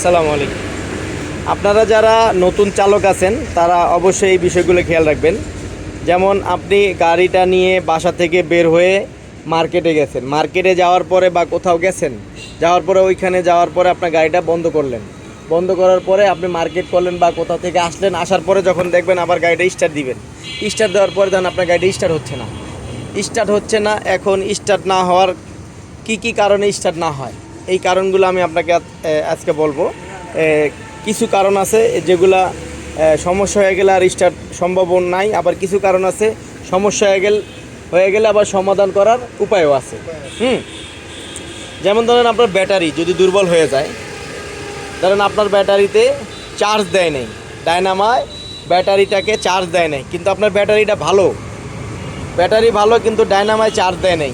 আসসালামু আলাইকুম। আপনারা যারা নতুন চালক আছেন, তারা অবশ্যই এই বিষয়গুলো খেয়াল রাখবেন। যেমন আপনি গাড়িটা নিয়ে বাসা থেকে বের হয়ে মার্কেটে গেছেন। মার্কেটে যাওয়ার পরে বা কোথাও গেছেন, যাওয়ার পরে ওইখানে যাওয়ার পরে আপনার গাড়িটা বন্ধ করলেন। বন্ধ করার পরে আপনি মার্কেট করলেন বা কোথাও থেকে আসলেন, আসার পরে যখন দেখবেন আবার গাড়িটা স্টার্ট দিবেন। স্টার্ট দেওয়ার পরে দেখেন আপনার গাড়িটা স্টার্ট হচ্ছে না। স্টার্ট হচ্ছে না, এখন স্টার্ট না হওয়ার কি কি কারণে স্টার্ট না হয়? এই কারণগুলো আমি আপনাকে আজ- আজকে বলব। কিছু কারণ আছে যেগুলা সমস্যা হয়ে গেলে আর স্টার্ট সম্ভব নাই, আবার কিছু কারণ আছে সমস্যা হয়ে গেল, হয়ে গেলে আবার সমাধান করার উপায়ও আছে। হুম? যেমন ধরেন আপনার ব্যাটারি যদি দুর্বল হয়ে যায়, ধরেন আপনার ব্যাটারিতে চার্জ দেয় নেই, ডায়নামায় ব্যাটারিটাকে চার্জ দেয় নাই, কিন্তু আপনার ব্যাটারিটা ভালো। ব্যাটারি ভালো কিন্তু ডায়নামায় চার্জ দেয় নেই।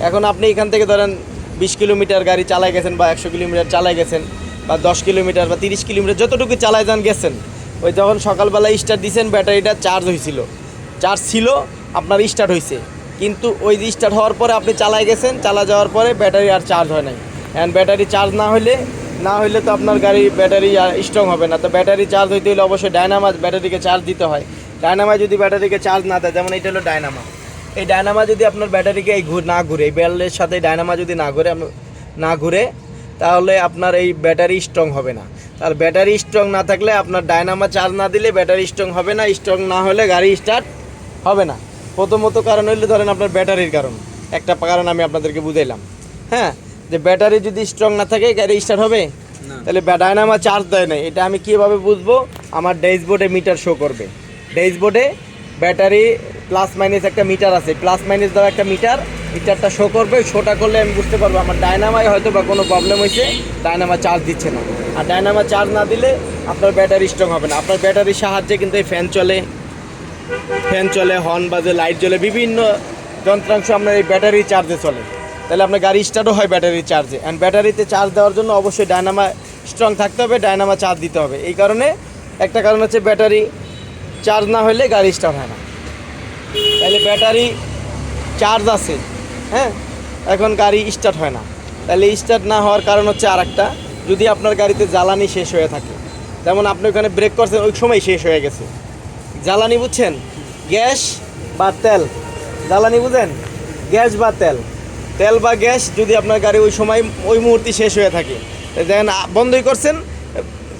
এখন আপনি এখান থেকে ধরেন বিশ কিলোমিটার গাড়ি চালায় গেছেন বা একশো কিলোমিটার চালায় গেছেন বা দশ কিলোমিটার বা তিরিশ কিলোমিটার যতটুকু চালায় যান গেছেন, ওই যখন সকালবেলা স্টার্ট দিয়েছেন ব্যাটারিটা চার্জ হয়েছিল। চার্জ ছিল, আপনার স্টার্ট হয়েছে কিন্তু ওই যে স্টার্ট হওয়ার পরে আপনি চালায় গেছেন চালা যাওয়ার পরে ব্যাটারি আর চার্জ হয় নাই। অ্যান্ড ব্যাটারি চার্জ না হলে না হলে তো আপনার গাড়ি ব্যাটারি স্ট্রং হবে না। তো ব্যাটারি চার্জ হইতে হলে অবশ্যই ডায়নামা ব্যাটারিকে চার্জ দিতে হয়। ডায়নামায় যদি ব্যাটারিকে চার্জ না দেয়, যেমন এটা হলো ডায়নামা এই ডায়নামা যদি আপনার ব্যাটারিকে এই ঘুর না ঘুরে এই বেলের সাথে ডায়নামা যদি না ঘুরে না ঘুরে তাহলে আপনার এই ব্যাটারি স্ট্রং হবে না। আর ব্যাটারি স্ট্রং না থাকলে আপনার ডায়নামা চার্জ না দিলে ব্যাটারি স্ট্রং হবে না স্ট্রং না হলে গাড়ি স্টার্ট হবে না। প্রথমত কারণ হইলে ধরেন আপনার ব্যাটারির কারণ। একটা কারণ আমি আপনাদেরকে বুঝাইলাম। হ্যাঁ যে ব্যাটারি যদি স্ট্রং না থাকে গাড়ি স্টার্ট হবে? তাহলে ডায়নামা চার্জ দেয় না। এটা আমি কীভাবে বুঝব? আমার ড্যাশবোর্ডে মিটার শো করবে। ড্যাশবোর্ডে ব্যাটারি প্লাস মাইনাস একটা মিটার আছে। প্লাস মাইনাস দেওয়া একটা মিটার মিটারটা শো করবে শোটা করলে আমি বুঝতে পারব আমার ডায়নামায় হয়তো বা কোনো প্রবলেম হয়েছে ডায়নামা চার্জ দিচ্ছে না। আর ডায়নামা চার্জ না দিলে আপনার ব্যাটারি স্ট্রং হবে না। আপনার ব্যাটারির সাহায্যে কিন্তু এই ফ্যান চলে। ফ্যান চলে হর্ন বাজে লাইট জ্বলে, বিভিন্ন যন্ত্রাংশ আপনার এই ব্যাটারি চার্জে চলে। তাহলে আপনার গাড়ি স্টার্টও হয় ব্যাটারি চার্জে অ্যান্ড ব্যাটারিতে চার্জ দেওয়ার জন্য অবশ্যই ডায়নামা স্ট্রং থাকতে হবে ডায়নামা চার্জ দিতে হবে। এই কারণে একটা কারণ হচ্ছে ব্যাটারি চার্জ না হলে গাড়ি স্টার্ট হয় না। তাহলে ব্যাটারি চার্জ আছে হ্যাঁ? এখন গাড়ি স্টার্ট হয় না। তাহলে স্টার্ট না হওয়ার কারণ হচ্ছে আর একটা যদি আপনার গাড়িতে জ্বালানি শেষ হয়ে থাকে। যেমন আপনি ওখানে ব্রেক করছেন, ওই সময় শেষ হয়ে গেছে। জ্বালানি বুঝছেন? গ্যাস বা তেল। জ্বালানি বুঝেন? গ্যাস বা তেল। তেল বা গ্যাস যদি আপনার গাড়ি ওই সময়, ওই মুহূর্তে শেষ হয়ে থাকে। দেখেন বন্ধই করছেন,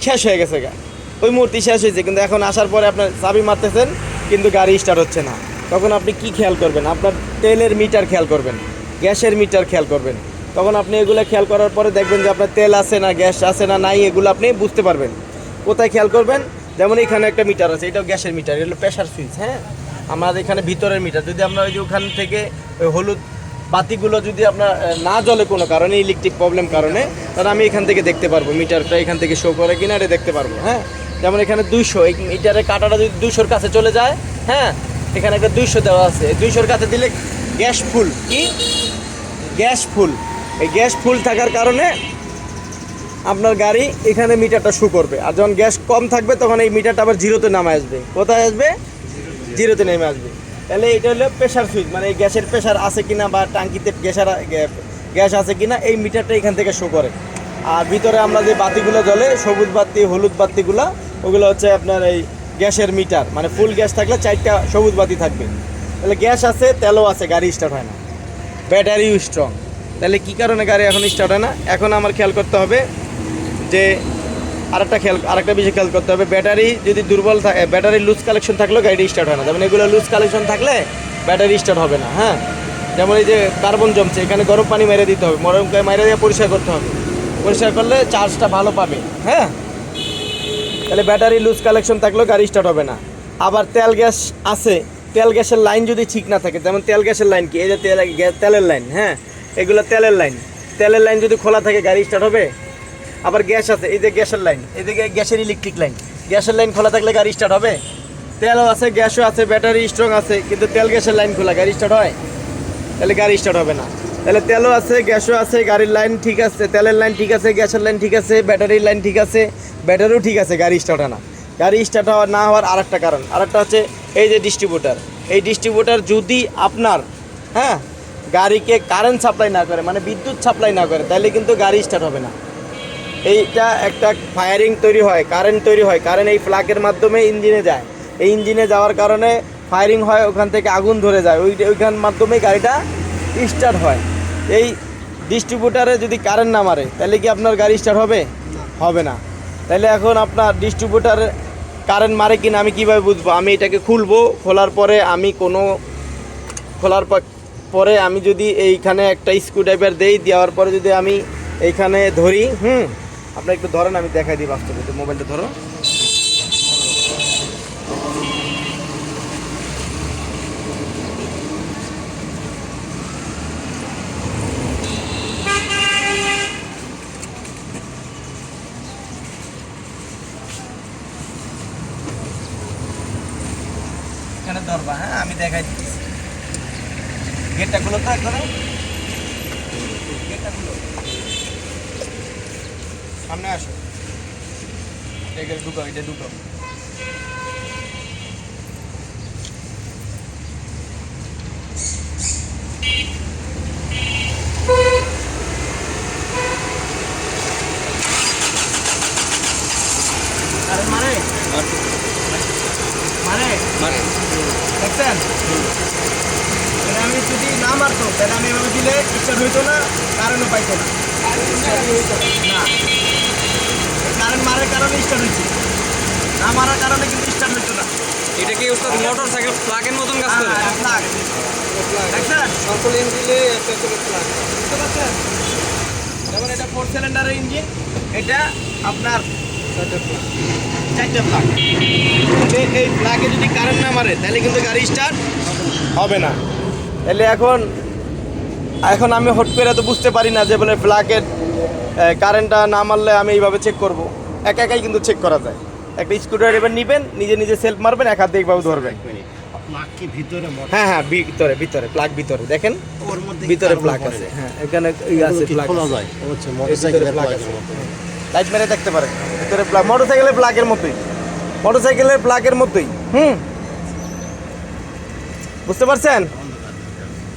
শেষ হয়ে গেছে গা। ওই মুহূর্তে শেষ হয়েছে, কিন্তু এখন আসার পরে আপনার চাবি মারতেছেন, কিন্তু গাড়ি স্টার্ট হচ্ছে না। তখন আপনি কি খেয়াল করবেন? আপনার তেলের মিটার খেয়াল করবেন, গ্যাসের মিটার খেয়াল করবেন। তখন আপনি এগুলো খেয়াল করার পরে দেখবেন যে আপনার তেল আছে না, গ্যাস আছে না, নাই, এগুলো আপনি বুঝতে পারবেন। কোথায় খেয়াল করবেন? যেমন এখানে একটা মিটার আছে, এটাও গ্যাসের মিটার এগুলো প্রেশার সুইচ হ্যাঁ? আমাদের এখানে ভিতরের মিটার, যদি আমরা ওই যে ওখান থেকে ওই হলুদ বাতিগুলো যদি আপনার না জ্বলে কোনো কারণে ইলেকট্রিক প্রবলেম কারণে, তাহলে আমি এখান থেকে দেখতে পারব, মিটারটা এখান থেকে শো করে কিনা, এটা দেখতে পারব হ্যাঁ? যেমন এখানে দুইশো, এই মিটারের কাটাটা যদি দুশোর কাছে চলে যায় হ্যাঁ? এখানে একটা দুইশো দেওয়া আছে। দুইশোর কাছে দিলে গ্যাস ফুল। কি? Gas full. এই গ্যাস ফুল থাকার কারণে আপনার গাড়ি এখানে মিটারটা শু করবে। আর যখন গ্যাস কম থাকবে তখন এই মিটারটা আবার জিরোতে নামে আসবে। কোথায় আসবে? জিরোতে নেমে আসবে। তাহলে এটা হলো প্রেশার সুইচ মানে গ্যাসের প্রেশার আছে কিনা বা টাঙ্কিতে গ্যাসার গ্যাস আছে কিনা এই মিটারটা এখান থেকে শো করে। আর ভিতরে আমরা যে বাতিগুলো জ্বলে সবুজ বাতি হলুদ বাতিগুলো ওগুলো হচ্ছে আপনার এই গ্যাসের মিটার মানে ফুল গ্যাস থাকলে চারটা সবুজ বাতি থাকবে। তাহলে গ্যাস আছে, তেলও আছে, গাড়ি স্টার্ট হয় না। ব্যাটারিও স্ট্রং তাহলে কী কারণে গাড়ি এখন স্টার্ট হয় না? এখন আমার খেয়াল করতে হবে যে আরেকটা খেয়াল, আরেকটা বিষয় খেয়াল করতে হবে। ব্যাটারি যদি দুর্বল থাকে ব্যাটারি লুজ কালেকশন থাকলেও গাড়ি স্টার্ট হয় না। যেমন এগুলো লুজ কালেকশন থাকলে ব্যাটারি স্টার্ট হবে না হ্যাঁ? যেমন এই যে কার্বন জমছে, এখানে গরম পানি মেরে দিতে হবে গরম মেরে দিয়ে পরিষ্কার করতে হবে। পরিষ্কার করলে চার্জটা ভালো পাবে হ্যাঁ? তাহলে ব্যাটারি লুজ কালেকশন থাকলেও গাড়ি স্টার্ট হবে না। আবার তেল গ্যাস আছে, তেল গ্যাসের লাইন যদি ঠিক না থাকে, যেমন তেল গ্যাসের লাইন কি? এই যে তেল তেলের লাইন হ্যাঁ? এগুলো তেলের লাইন তেলের লাইন যদি খোলা থাকে, গাড়ি স্টার্ট হবে। আবার গ্যাস আছে, এই যে গ্যাসের লাইন যে গ্যাসের ইলেকট্রিক লাইন গ্যাসের লাইন খোলা থাকলে গাড়ি স্টার্ট হবে। তেলও আছে, গ্যাসও আছে, ব্যাটারি স্ট্রং আছে, কিন্তু তেল গ্যাসের লাইন খোলা, গাড়ি স্টার্ট হয়। তাহলে গাড়ি স্টার্ট হবে না। তাহলে তেলও আছে, গ্যাসও আছে, গাড়ির লাইন ঠিক আছে, তেলের লাইন ঠিক আছে, গ্যাসের লাইন ঠিক আছে, ব্যাটারির লাইন ঠিক আছে, ব্যাটারিও ঠিক আছে, গাড়ি স্টার্ট না। গাড়ি স্টার্ট হওয়া না হওয়ার আরেকটা কারণ, আরেকটা হচ্ছে এই যে ডিস্ট্রিবিউটার এই ডিস্ট্রিবিউটার যদি আপনার হ্যাঁ গাড়িকে কারেন্ট সাপ্লাই না করে মানে বিদ্যুৎ সাপ্লাই না করে, তাহলে কিন্তু গাড়ি স্টার্ট হবে না। এইটা একটা ফায়ারিং তৈরি হয় কারেন্ট তৈরি হয় কারেন্ট এই প্লাগের মাধ্যমে ইঞ্জিনে যায়। এই ইঞ্জিনে যাওয়ার কারণে ফায়ারিং হয়, ওখান থেকে আগুন ধরে যায়। ওই ওইখান মাধ্যমে গাড়িটা স্টার্ট হয়। এই ডিস্ট্রিবিউটারে যদি কারেন্ট না মারে, তাহলে কি আপনার গাড়ি স্টার্ট হবে? হবে না। তাহলে এখন আপনার ডিস্ট্রিবিউটার কারেন্ট মারে কিনা আমি কীভাবে বুঝব? আমি এটাকে খুলবো, খোলার পরে আমি কোনো, খোলার পর- আমি যদি এইখানে একটা স্ক্রু ড্রাইভার দেই, দেওয়ার পরে যদি আমি এইখানে ধরি, হুম? আপনি একটু ধরেন, আমি দেখাই দিই বাস্তবে। মোবাইলটা ধরো এখানে ধরবা হ্যাঁ আমি দেখাই দিচ্ছি গেটটা খুলো তো একবারে গেটটা খুলো। সামনে আসো। এটা ঢুকাও এটা ঢুকাও। আরে মানে মানে দেখছেন এটা আমি যদি না মারতো তাহলে আমি এভাবে দিলে স্টার্ট হইতো না কারণও পাইতো না। না। কারেন্ট মারার কারণে স্টার্ট হয়েছে না মারার কারণে কিন্তু স্টার্ট হইতো না। এটা কি ওস্তাদ মোটর সাইকেল প্লাগের মতন কাজ করে? হ্যাঁ, দেখছেন? সকল ইঞ্জিনে একটা করে প্লাগ বুঝতে পারছেন? যেমন এটা ফোর সিলিন্ডারের ইঞ্জিন এটা আপনার চারটে প্লাগ এই প্লাগে যদি কারেন্ট না মারে তাহলে কিন্তু গাড়ি স্টার্ট হবে না। তাহলে এখন এখন আমি হট করে তো বুঝতে পারি না যে বলে প্লাগের কারেন্টটা না মারলে আমি এইভাবে চেক করব। একা একাই কিন্তু চেক করা যায়। একটা স্ক্রুড্রাইভার নেবেন নিজে নিজে সেলফ মারবেন এক হাতে এইভাবে ধরবেন। প্লাগ কি ভিতরে হ্যাঁ হ্যাঁ ভিতরে ভিতরে প্লাগ ভিতরে দেখেন? ওর মধ্যে ভিতরে প্লাগ আছে। হ্যাঁ এখানে আছে প্লাগ খোলা যায়? ও মোটরসাইকেলের plug আছে। লাইট মেরে দেখতে পারেন ভিতরে প্লাগ মোটরসাইকেলের প্লাগের মতোই। মোটরসাইকেলের প্লাগের মতোই। হুম? বুঝতে পারছেন?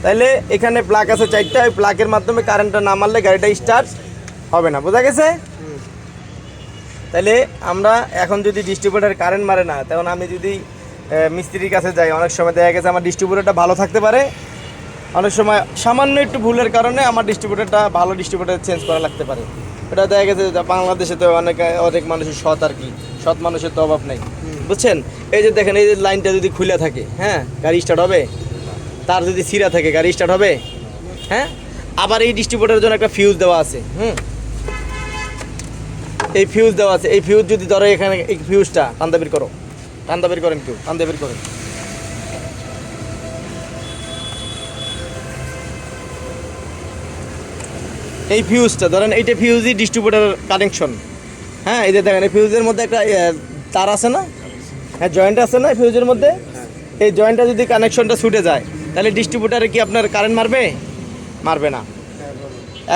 তাইলে এখানে প্লাগ আছে চারটা, ওই প্লাগের মাধ্যমে কারেন্টটা না মারলে গাড়িটা স্টার্ট হবে না। বোঝা গেছে? তাইলে আমরা এখন যদি ডিস্ট্রিবিউটার কারেন্ট মারে না, তখন আমি যদি মিস্ত্রির কাছে যাই, অনেক সময় দেখা গেছে আমার ডিস্ট্রিবিউটারটা ভালো থাকতে পারে। অনেক সময় সামান্য একটু ভুলের কারণে আমার ডিস্ট্রিবিউটারটা ভালো ডিস্ট্রিবিউটার চেঞ্জ করা লাগতে পারে। এটা দেখা গেছে যে বাংলাদেশে তো অনেক অনেক মানুষের সৎ আর কি। সৎ মানুষের তো অভাব নেই। বুঝছেন? এই যে দেখেন এই যে লাইনটা যদি খুলে থাকে হ্যাঁ গাড়ি স্টার্ট হবে। তার যদি সিরা থাকে গাড়ি স্টার্ট হবে। হ্যাঁ? আবার এই ডিস্ট্রিবিউটারের জন্য একটা ফিউজ দেওয়া আছে হুম? এই ফিউজ দেওয়া আছে। এই ফিউজ যদি ধরো এখানে এই ফিউজটা টান্দা বের করো। টান্দা বের করেন কেউ টান্দা বের করেন। এই ফিউজটা ধরেন এইটা ফিউজই ডিস্ট্রিবিউটার কানেকশন হ্যাঁ এই যে দেখেন, এই ফিউজের মধ্যে একটা তার আছে না? হ্যাঁ জয়েন্ট আছে না ফিউজের মধ্যে? এই জয়েন্টটা যদি কানেকশনটা ছুটে যায়, তাহলে ডিস্ট্রিবিউটারে কি আপনার কারেন্ট মারবে? মারবে না।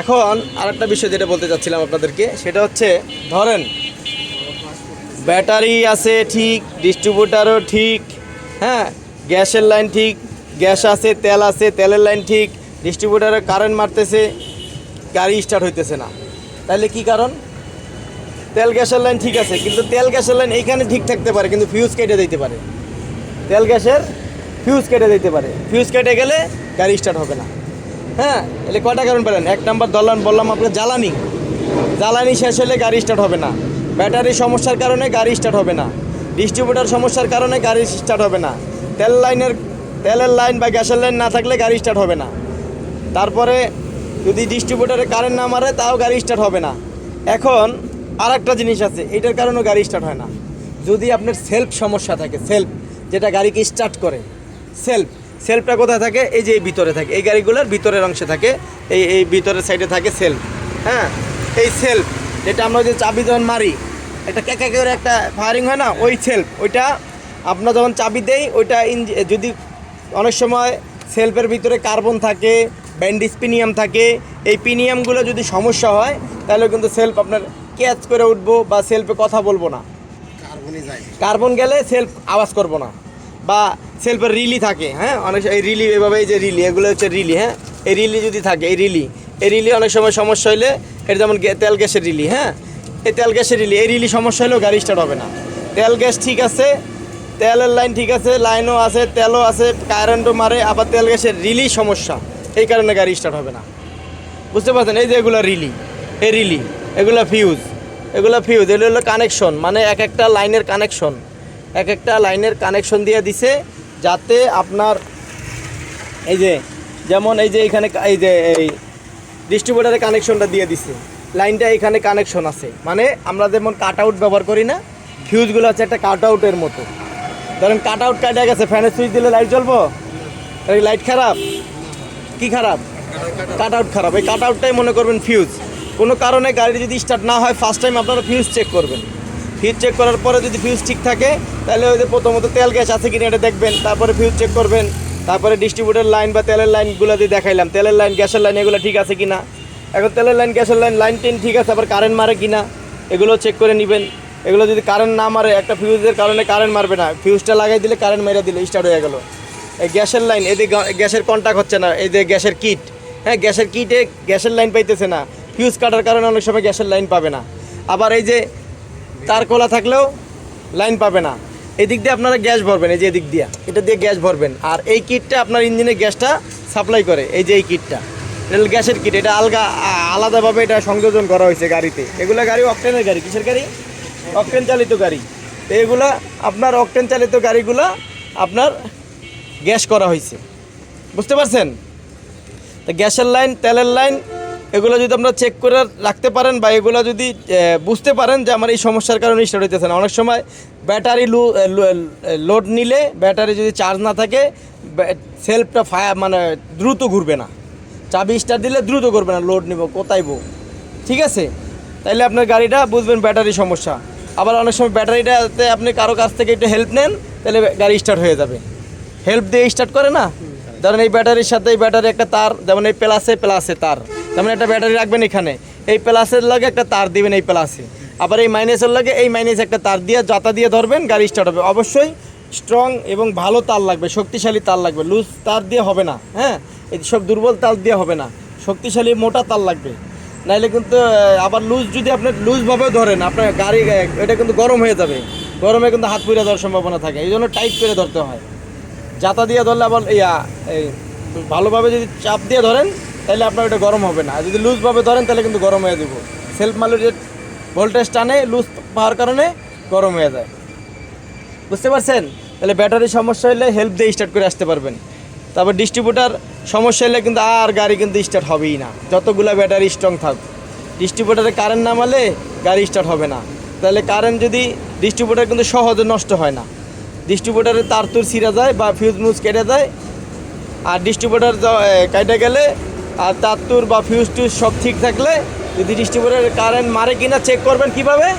এখন আরেকটা বিষয় যেটা বলতে চাচ্ছিলাম আপনাদেরকে, সেটা হচ্ছে, ধরেন, ব্যাটারি আছে ঠিক ডিস্ট্রিবিউটারও ঠিক হ্যাঁ গ্যাসের লাইন ঠিক, গ্যাস আছে, তেল আছে, তেলের লাইন ঠিক ডিস্ট্রিবিউটারে কারেন্ট মারতেছে গাড়ি স্টার্ট হইতেছে না। তাহলে কি কারণ? তেল গ্যাসের লাইন ঠিক আছে, কিন্তু তেল গ্যাসের লাইন এইখানে ঠিক থাকতে পারে, কিন্তু ফিউজ কেটে দিতে পারে। তেল গ্যাসের ফিউজ কেটে দিতে পারে। ফিউজ কেটে গেলে গাড়ি স্টার্ট হবে না। হ্যাঁ এলে কয়টা কারণ পেলেন এক নাম্বার ধরলাম বললাম আপনার জ্বালানি। জ্বালানি শেষ হলে গাড়ি স্টার্ট হবে না। ব্যাটারির সমস্যার কারণে গাড়ি স্টার্ট হবে না। ডিস্ট্রিবিউটার সমস্যার কারণে গাড়ি স্টার্ট হবে না। তেল লাইনের তেলের লাইন বা গ্যাসের লাইন না থাকলে গাড়ি স্টার্ট হবে না। তারপরে যদি ডিস্ট্রিবিউটারে কারেন্ট না মারে, তাও গাড়ি স্টার্ট হবে না। এখন আর একটা জিনিস আছে, এটার কারণেও গাড়ি স্টার্ট হয় না। যদি আপনার সেলফ সমস্যা থাকে সেলফ যেটা গাড়িকে স্টার্ট করে সেলফ সেলফটা কোথায় থাকে? এই যে ভিতরে থাকে, এই গাড়িগুলোর ভিতরের অংশে থাকে, এই এই ভিতরের সাইডে থাকে সেলফ হ্যাঁ? এই সেলফ যেটা আমরা যে চাবি যখন মারি, একটা ক্যাকা করে একটা ফায়ারিং হয় না, ওই সেলফ ওইটা আমরা যখন চাবি দেই, ওইটা যদি অনেক সময় সেলফের ভিতরে কার্বন থাকে ব্যান্ডিস পিনিয়াম থাকে। এই পিনিয়ামগুলো যদি সমস্যা হয় তাহলে কিন্তু সেলফ আপনার ক্যাচ করে উঠবো বা সেলফে কথা বলব না। কার্বন গেলে সেলফ আওয়াজ করব না। বা সেলফের রিলি থাকে হ্যাঁ? অনেক এই রিলি এভাবে এই যে রিলি এগুলো হচ্ছে রিলি হ্যাঁ? এই রিলি যদি থাকে এই রিলি এই রিলি অনেক সময় সমস্যা হইলে এটা যেমন তেল গ্যাসের রিলি হ্যাঁ? এই তেল গ্যাসের রিলি এই রিলি সমস্যা হলেও গাড়ি স্টার্ট হবে না। তেল গ্যাস ঠিক আছে তেলের লাইন ঠিক আছে লাইনও আছে তেলও আছে কারেন্টও মারে আবার তেল গ্যাসের রিলি সমস্যা। এই কারণে গাড়ি স্টার্ট হবে না। বুঝতে পারছেন? এই যে এগুলো রিলি, এই রিলি, এগুলো ফিউজ এগুলো ফিউজ এগুলো হলো কানেকশন মানে এক একটা লাইনের কানেকশন এক একটা লাইনের কানেকশন দিয়ে দিছে যাতে আপনার এই যে, যেমন এই যে এখানে এই যে এই ডিস্ট্রিবিউটারের কানেকশনটা দিয়ে দিছে। লাইনটা এখানে কানেকশন আছে। মানে আমরা যেমন কাট আউট ব্যবহার করি না ফিউজগুলো হচ্ছে একটা কাট আউটের মতো। ধরেন কাট আউট কাটা গেছে ফ্যানের সুইচ দিলে লাইট জ্বলবো? লাইট খারাপ? কি খারাপ? কাট আউট খারাপ। এই কাট আউটটাই মনে করবেন ফিউজ কোনো কারণে গাড়ি যদি স্টার্ট না হয় ফার্স্ট টাইম আপনারা ফিউজ চেক করবেন। ফিউজ চেক করার পরে যদি ফিউজ ঠিক থাকে, তাহলে ওই যে প্রথমত তেল গ্যাস আছে কিনা এটা দেখবেন, তারপরে ফিউজ চেক করবেন, তারপরে ডিস্ট্রিবিউটার লাইন বা তেলের লাইনগুলো দিয়ে দেখাইলাম। তেলের লাইন গ্যাসের লাইন এগুলো ঠিক আছে কিনা? এখন তেলের লাইন গ্যাসের লাইন লাইন টেন ঠিক আছে, আবার কারেন্ট মারে কিনা? এগুলো চেক করে নেবেন। এগুলো যদি কারেন্ট না মারে, একটা ফিউজের কারণে কারেন্ট মারবে না। ফিউজটা লাগাই দিলে কারেন্ট মেরে দিলে স্টার্ট হয়ে গেল। গ্যাসের লাইন এদিকে গ্যাসের কন্ট্যাক্ট হচ্ছে না, এই যে গ্যাসের কিট হ্যাঁ গ্যাসের কিটে গ্যাসের লাইন পাইতেছে না। ফিউজ কাটার কারণে অনেক সময় গ্যাসের লাইন পাবে না। আবার এই যে তার খোলা থাকলেও লাইন পাবে না। এদিক দিয়ে আপনারা গ্যাস ভরবেন, এই যে এদিক দিয়ে। এটা দিয়ে গ্যাস ভরবেন। আর এই কিটটা আপনার ইঞ্জিনে গ্যাসটা সাপ্লাই করে, এই যে এই কিটটা এটা গ্যাসের কিট এটা আলগা আলাদাভাবে এটা সংযোজন করা হয়েছে গাড়িতে। এগুলো গাড়ি অকটেনের গাড়ি, কিসের গাড়ি? অকটেন চালিত গাড়ি। তো এগুলা আপনার অকটেন চালিত গাড়িগুলা আপনার গ্যাস করা হয়েছে। বুঝতে পারছেন? তো গ্যাসের লাইন, তেলের লাইন, এগুলো যদি আমরা চেক করে রাখতে পারেন বা এগুলো যদি বুঝতে পারেন যে আমার এই সমস্যার কারণে স্টার্ট হইতেছে না অনেক সময় ব্যাটারি লোড নিলে ব্যাটারি যদি চার্জ না থাকে সেলফটা ফায়ার মানে দ্রুত ঘুরবে না। চাবি স্টার্ট দিলে দ্রুত করবে না, লোড নিব, কোথায় বো ঠিক আছে? তাইলে আপনার গাড়িটা বুঝবেন ব্যাটারি সমস্যা। আবার অনেক সময় ব্যাটারিটাতে আপনি কারও কাছ থেকে একটু হেল্প নেন তাহলে গাড়ি স্টার্ট হয়ে যাবে। হেল্প দিয়ে স্টার্ট করে না? ধরেন এই ব্যাটারির সাথে এই ব্যাটারি একটা তার, যেমন এই প্লাসে প্লাসে তার, যেমন একটা ব্যাটারি রাখবেন এখানে, এই প্লাসের লগে একটা তার দিবেন এই প্লাসে আবার এই মাইনাসের লগে এই মাইনাস একটা তার দিয়ে জাতা দিয়ে ধরবেন, গাড়ি স্টার্ট হবে। অবশ্যই স্ট্রং এবং ভালো তার লাগবে, শক্তিশালী তার লাগবে। লুজ তার দিয়ে হবে না হ্যাঁ? এই সব দুর্বল তার দিয়ে হবে না। শক্তিশালী মোটা তার লাগবে। নাইলে কিন্তু আবার লুজ যদি আপনি লুজভাবেও ধরেন, আপনার গাড়ি, এটা কিন্তু গরম হয়ে যাবে। গরমে কিন্তু হাত পুড়ে যাওয়ার সম্ভাবনা থাকে। এই জন্য টাইট করে ধরতে হয়। জাতা দিয়ে ধরলে আবার ইয়া, এই ভালোভাবে যদি চাপ দিয়ে ধরেন, তাহলে আপনার ওটা গরম হবে না। যদি লুজভাবে ধরেন, তাহলে কিন্তু গরম হয়ে দেবো সেলফ মালের যে ভোল্টেজ টানে লুজ পাওয়ার কারণে গরম হয়ে যায়। বুঝতে পারছেন? তাহলে ব্যাটারির সমস্যা হলে হেল্প দিয়ে স্টার্ট করে আসতে পারবেন। তারপর ডিস্ট্রিবিউটার সমস্যা হলে কিন্তু আর গাড়ি কিন্তু স্টার্ট হবেই না। যতগুলো ব্যাটারি স্ট্রং থাক। ডিস্ট্রিবিউটারে কারেন্ট নামালে গাড়ি স্টার্ট হবে না। তাহলে কারেন্ট যদি ডিস্ট্রিবিউটার কিন্তু সহজে নষ্ট হয় না। ডিস্ট্রিবিউটারে তার তুর ছিঁড়া যায় বা ফিউজ মুজ কেটে যায় আর ডিস্ট্রিবিউটার কেটে গেলে আর তার তুর বা ফিউজ টুজ সব ঠিক থাকলে যদি ডিস্ট্রিবিউটারের কারেন্ট মারে কিনা চেক করবেন কীভাবে?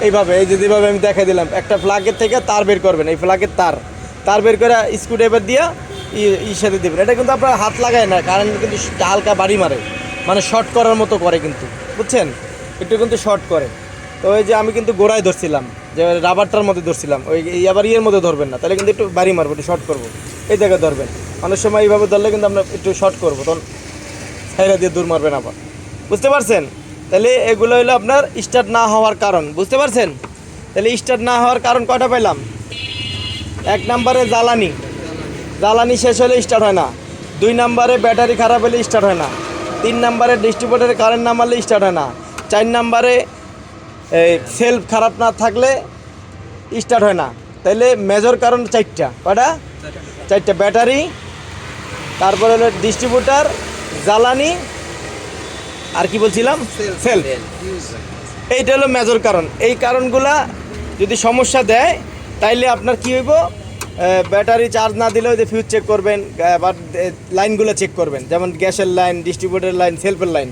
এইভাবে, এই যেভাবে আমি দেখাই দিলাম, একটা ফ্ল্যাগের থেকে তার বের করবেন, এই ফ্ল্যাগের তার। তার বের করে স্ক্রুড্রাইভার দিয়া ই- সাথে দেবেন। এটা কিন্তু আপনার হাত লাগায় না কারেন্ট কিন্তু হালকা বাড়ি মারে। মানে শর্ট করার মতো করে কিন্তু, বুঝছেন? একটু কিন্তু শর্ট করে। তো ওই যে আমি কিন্তু গোড়ায় ধরছিলাম, যে রাবারটার মধ্যে ধরছিলাম, ওই আবার ইয়ের মধ্যে ধরবেন না, তাহলে কিন্তু একটু বাড়ি মারবো, একটু শর্ট করব। এই জায়গায় ধরবেন। অনেক সময় এইভাবে ধরলে কিন্তু আমরা একটু শর্ট করব, তখন সাইরা দিয়ে দূর মারবেন আবার। বুঝতে পারছেন? তাহলে এগুলো হলো আপনার স্টার্ট না হওয়ার কারণ, বুঝতে পারছেন? তাহলে স্টার্ট না হওয়ার কারণ কয়টা পেলাম এক নম্বরে জ্বালানি। জ্বালানি শেষ হলে স্টার্ট হয় না। দুই নম্বরে ব্যাটারি খারাপ হলে স্টার্ট হয় না। তিন নম্বরে ডিস্ট্রিবিউটারে কারেন্ট না মারলে স্টার্ট হয় না। চার নম্বরে সেলফ খারাপ না থাকলে স্টার্ট হয় না। তাইলে মেজর কারণ চারটা। কয়টা? চারটা ব্যাটারি তারপরে হলো ডিস্ট্রিবিউটার জ্বালানি আর কি বলছিলাম? সেলফ এইটা হলো মেজর কারণ। এই কারণগুলা যদি সমস্যা দেয় তাইলে আপনার কি হইব? ব্যাটারি চার্জ না দিলেও যে ফিউজ চেক করবেন বা লাইনগুলো চেক করবেন। যেমন গ্যাসের লাইন ডিস্ট্রিবিউটার লাইন সেলফের লাইন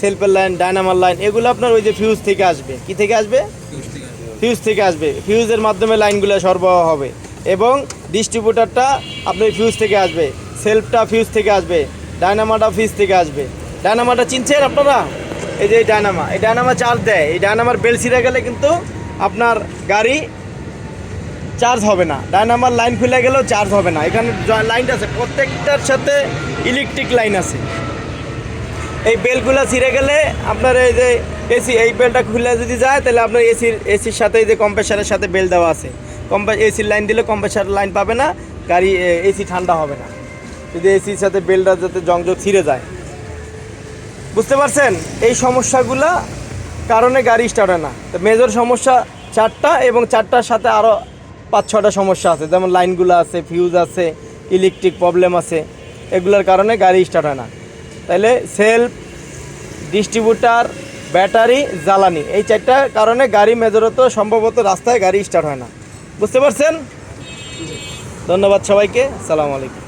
সেলফের লাইন ডায়নামার লাইন এগুলো আপনার ওই যে ফিউজ থেকে আসবে। কি থেকে আসবে? ফিউজ থেকে আসবে। ফিউজের মাধ্যমে লাইনগুলো সরবরাহ হবে। এবং ডিস্ট্রিবিউটারটা আপনার ফিউজ থেকে আসবে। সেলফটা ফিউজ থেকে আসবে। ডায়নামাটা ফিউজ থেকে আসবে। ডায়নামাটা চিনছেন আপনারা? এই যে এই ডায়নামা। এই ডায়নামা চার্জ দেয়। এই ডায়নামার বেল ছিঁড়ে গেলে কিন্তু আপনার গাড়ি চার্জ হবে না। ডায়নামার লাইন খুলে গেলেও চার্জ হবে না। এখানে লাইনটা আছে। প্রত্যেকটার সাথে ইলেকট্রিক লাইন আছে। এই বেলগুলো ছিঁড়ে গেলে আপনার এই যে এসি, এই বেলটা খুলে যদি যায়, তাহলে আপনার এসির এসির সাথে যে কম্প্রেসারের সাথে বেল দেওয়া আছে। কম্পে এসির লাইন দিলে কম্প্রেসার লাইন পাবে না, গাড়ি এসি ঠান্ডা হবে না। যদি এসির সাথে বেলটা যাতে জংজগ ছিঁড়ে যায়। বুঝতে পারছেন? এই সমস্যাগুলো কারণে গাড়ি স্টার্ট হয় না। তো মেজর সমস্যা চারটা এবং চারটার সাথে আরও পাঁচ ছটা সমস্যা আছে। যেমন লাইনগুলো আছে ফিউজ আছে ইলেকট্রিক প্রবলেম আছে। এগুলোর কারণে গাড়ি স্টার্ট হয় না। তাইলে সেলফ, ডিস্ট্রিবিউটার, ব্যাটারি, জ্বালানি, এই চারটা কারণে গাড়ি মেজরত সম্ভবত রাস্তায় গাড়ি স্টার্ট হয় না। বুঝতে পারছেন? ধন্যবাদ সবাইকে। সালাম আলাইকুম।